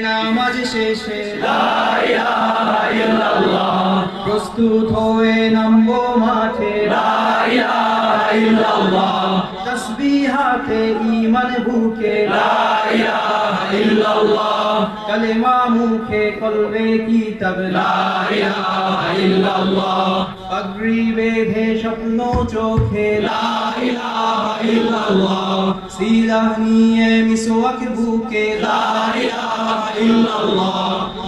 নামাজ শেষে। প্রস্তুত হয়ে নামবো মাঠে। তসবি হাতে ইমান বুকে। কলেমা মুখে কলবে কি তবলা। পাগড়ি বেঁধে স্বপ্ন চোখে। সিরা নিয়ে মিসওয়াক বুকে।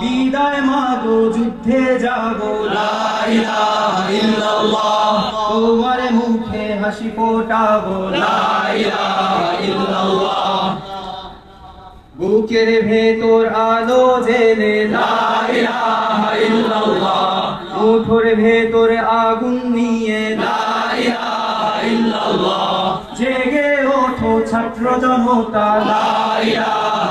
বিদায় মাগো যুদ্ধে যাব। তোমার মুখে বুকের ভেতর আলো জেলে। মুঠোর ভেতর আগুন নিয়ে। জেগে ওঠো ছাত্র জনতা।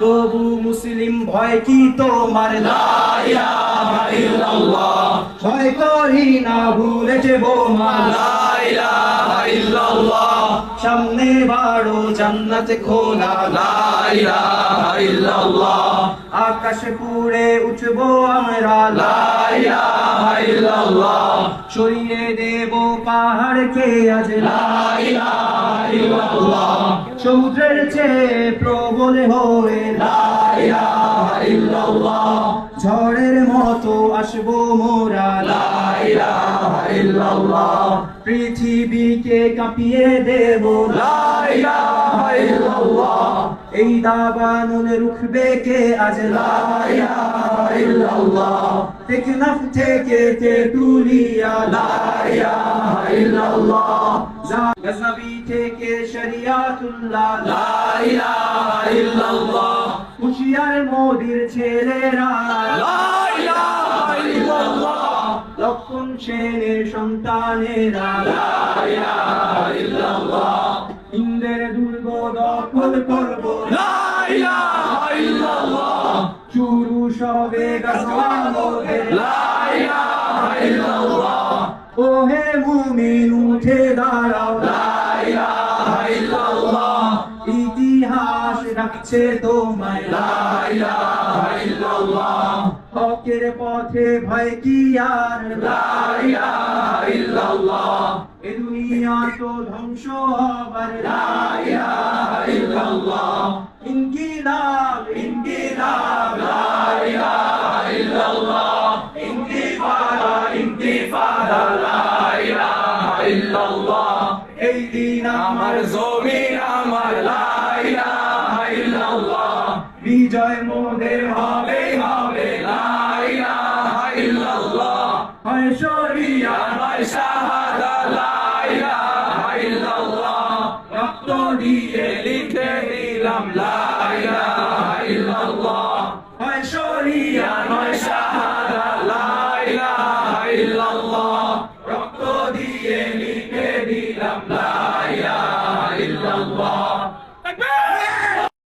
তবু মুসলিম ভয় কি তোমার? ভয় করি না ভুলেছে বোমা সামনে বাড়ো জান্নাত খোলা। আকাশ পুড়ে উঠবো আমরা। সরিয়ে দেব পাহাড়কে আজ। সমুদ্রের চেয়ে প্রবল হয়ে ঝড়ের মতো আসব মোরা। পৃথিবীকে কাঁপিয়ে দেব। এই দাবানন রুখবে কে আজ? টেকনাফ থেকে তেতুলিয়া গজনবী থেকে শরিয়াতুল্লাহ। হুশিয়ার মোদির ছেলেরা। লক্ষণ সেনের সন্তানেরা। ইন্দ্রের দুর্গ দখল করব। শুরু সবে ওহে মুমিন উঠে দাঁড়াও। ইতিহাস রাখছে তোমায়। হকের পথে ভয় কি আর? দুনিয়া তো ধ্বংস হবার ইনকিলাব ইনকিলাব, এই দিন আমার জমিন আমার বিজয় মোদের হবে হবে হয় শরিয়া নয় শাহাদা ইলাহা ইল্লাল্লাহ। রক্ত দিয়ে লিখে দিলাম, লা ইলাহা ইল্লাল্লাহ। হয় শরিয়া নয় শাহাদা, লা ইলাহা ইল্লাল্লাহ। রক্ত দিয়ে লিখে দিলাম, লা